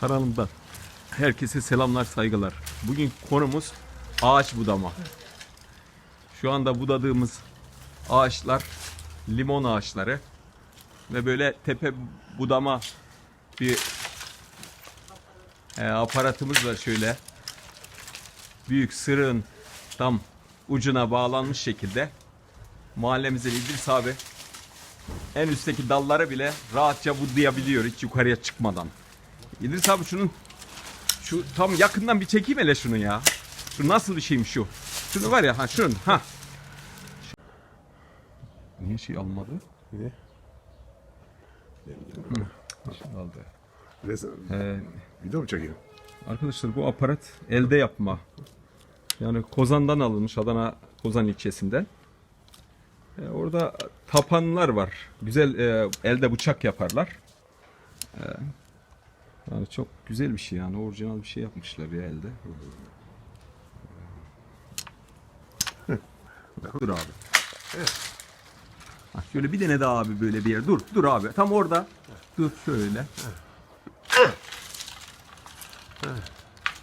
kanalımda herkese selamlar saygılar. Bugün konumuz ağaç budama. Şu anda budadığımız ağaçlar limon ağaçları ve böyle tepe budama bir e, aparatımız var şöyle. Büyük sırığın tam ucuna bağlanmış şekilde mahallemizin İdris abi en üstteki dalları bile rahatça budayabiliyor hiç yukarıya çıkmadan. İdris abi şunun şu tam yakından bir çekeyim hele şunu ya. Şu nasıl bir şeymiş şu? Şunu var ya ha şunun ha. Niye şey almadı? Niye? Şey aldı. Resim, Ee, video mu çekeyim? Arkadaşlar bu aparat elde yapma. Yani Kozan'dan alınmış Adana Kozan ilçesinden. Ee, orada tapanlar var. Güzel e, elde bıçak yaparlar. Ee, yani çok güzel bir şey yani orijinal bir şey yapmışlar ya elde. dur abi. Ha, şöyle bir tane daha abi böyle bir yer. Dur, dur abi. Tam orada. Dur şöyle.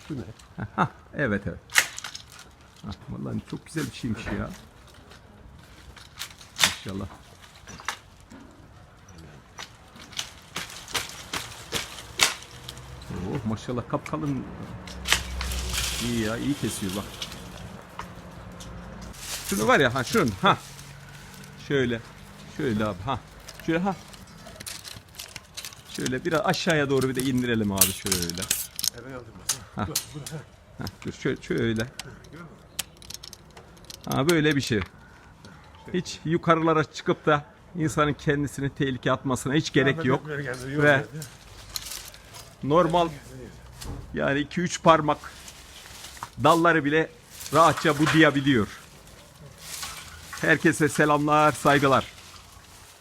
Bu ne? Evet evet. Hah, vallahi çok güzel bir şeymiş ya. Maşallah. Oh maşallah kapkalın. İyi ya iyi kesiyor bak. Şunu var ya ha şunun ha. Şöyle. Şöyle abi ha. Şöyle ha. Şöyle biraz aşağıya doğru bir de indirelim abi şöyle. Ha. Heh, dur şöyle, şöyle. Ha böyle bir şey. Hiç yukarılara çıkıp da insanın kendisini tehlikeye atmasına hiç gerek yok. Ve. Normal yani 2-3 parmak dalları bile rahatça budayabiliyor. Herkese selamlar, saygılar.